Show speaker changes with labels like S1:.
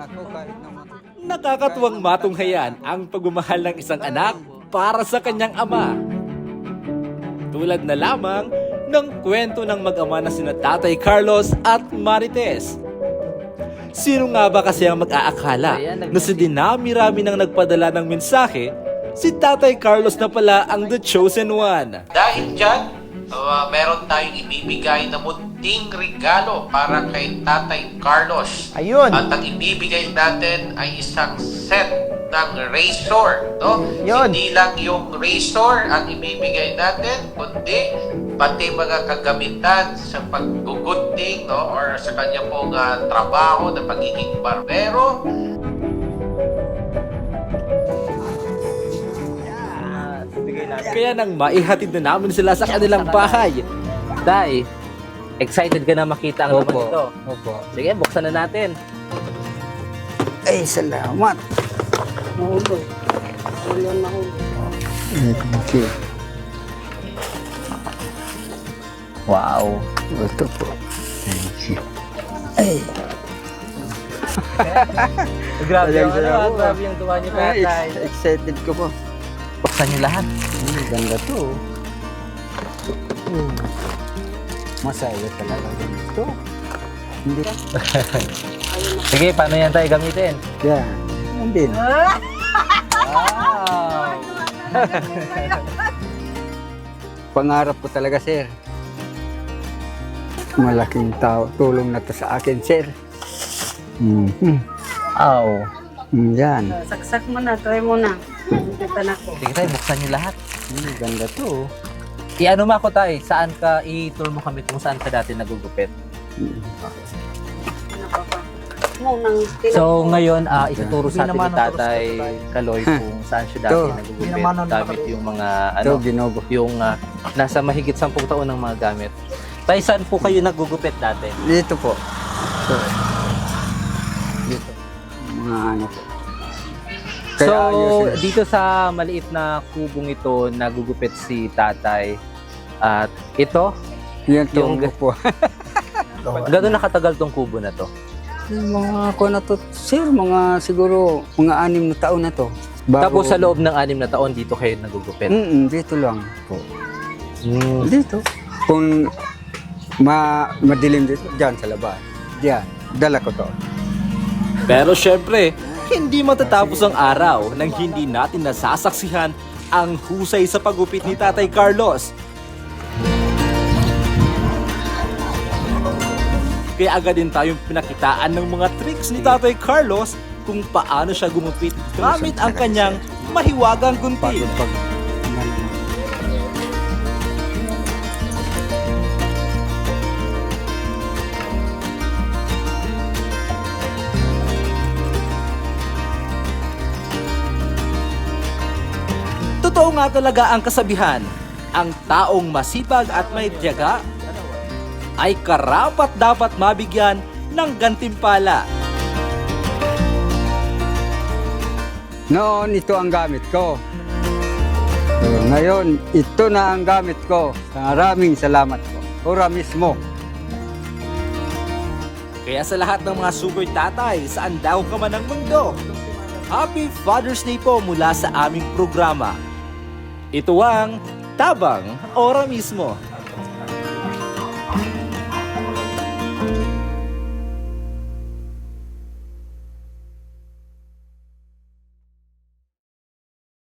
S1: ako kahit naman.
S2: Nakakatuwang matunghayan ang pagmamahal ng isang anak para sa kanyang ama. Tulad na lamang ng kwento ng mag-ama na sina Tatay Carlos at Marites. Sino nga ba kasi ang mag-aakala na sa dinami-rami ng nagpadala ng mensahe, si Tatay Carlos na pala ang the chosen one.
S3: Dahil dyan, uh, meron tayong ibibigay na munting regalo para kay Tatay Carlos.
S4: Ayun.
S3: At ang ibibigay natin ay isang set ng razor. No?
S4: Yun.
S3: Hindi lang yung razor ang ibibigay natin, kundi pati mga kagamitan sa paggugunting no? or sa kanya pong ah, trabaho na pagiging barbero.
S2: Kaya nang maihatid na namin sila sa kanilang bahay,
S5: Day, excited ka na makita ang laman
S1: Opo.
S5: nito.
S1: Opo.
S5: Sige, buksan na natin.
S1: Ay, salamat.
S6: Mahulog. Wala mahulog.
S1: Ay, thank you.
S5: Wow.
S1: Ito po. Thank you. Ay,
S5: Grabe yung
S1: Talagang
S5: ano, ah,
S1: sarap.
S5: grabe yung tuwa niyo
S1: ay,
S5: tatay.
S1: excited ko po.
S5: Buksan niyo lahat.
S1: Ang ganda to. Hmm. Masaya talaga ito. Hindi.
S5: Sige, paano yan tayo gamitin?
S1: Yan. Yan din.
S5: Wow!
S1: Pangarap ko talaga, sir. Malaking tao. Tulong na to sa akin, sir. Mhm.
S5: Ow.
S1: Mm, Yan.
S6: Saksak mo na, try mo na ko.
S5: Sige tayo, buksan niyo lahat.
S1: Mm, Ganda to.
S5: I-ano mo ako tayo, saan ka, i-tour mo kami kung saan ka dati nagugupit.
S6: Nang
S5: So ngayon, ah, ituturo sa atin ni Tatay Kaloy kung saan siya dati
S1: Ito.
S5: nagugupit
S4: Hindi naman ang
S5: gamit yung mga
S1: Ito,
S5: ano,
S1: ginogo.
S5: yung ah, nasa mahigit 10 taon ng mga gamit. Tay, saan po kayo nagugupit dati?
S1: Dito po. Ito. Dito. Mga ano po. Kaya
S5: so,
S1: ayusin.
S5: dito sa maliit na kubong ito, nagugupit si tatay. At ito,
S1: Yan
S5: yung-
S1: tunggo po.
S5: gano'n nakatagal tong kubo na to?
S1: Yung mga ako na to, sir, mga siguro, mga anim na taon na to. Bago-
S5: Tapos sa loob ng anim na taon, dito kayo nagugupit.
S1: Mm, dito lang po.
S5: Mm.
S1: Dito. Kung ma madilim dito, dyan sa labas. Diyan. Dala ko to.
S2: Pero syempre, hindi matatapos ang araw nang hindi natin nasasaksihan ang husay sa pagupit ni Tatay Carlos. Kaya agad din tayong pinakitaan ng mga tricks ni Tatay Carlos kung paano siya gumupit gamit ang kanyang mahiwagang gunting. Totoo nga talaga ang kasabihan, ang taong masipag at may tiyaga ay karapat dapat mabigyan ng gantimpala.
S1: Noon, ito ang gamit ko. Ngayon, ito na ang gamit ko. Maraming salamat po. Ora mismo.
S2: Kaya sa lahat ng mga super tatay, saan daw ka man ng mundo, Happy Father's Day po mula sa aming programa. Ito ang Tabang Ora mismo.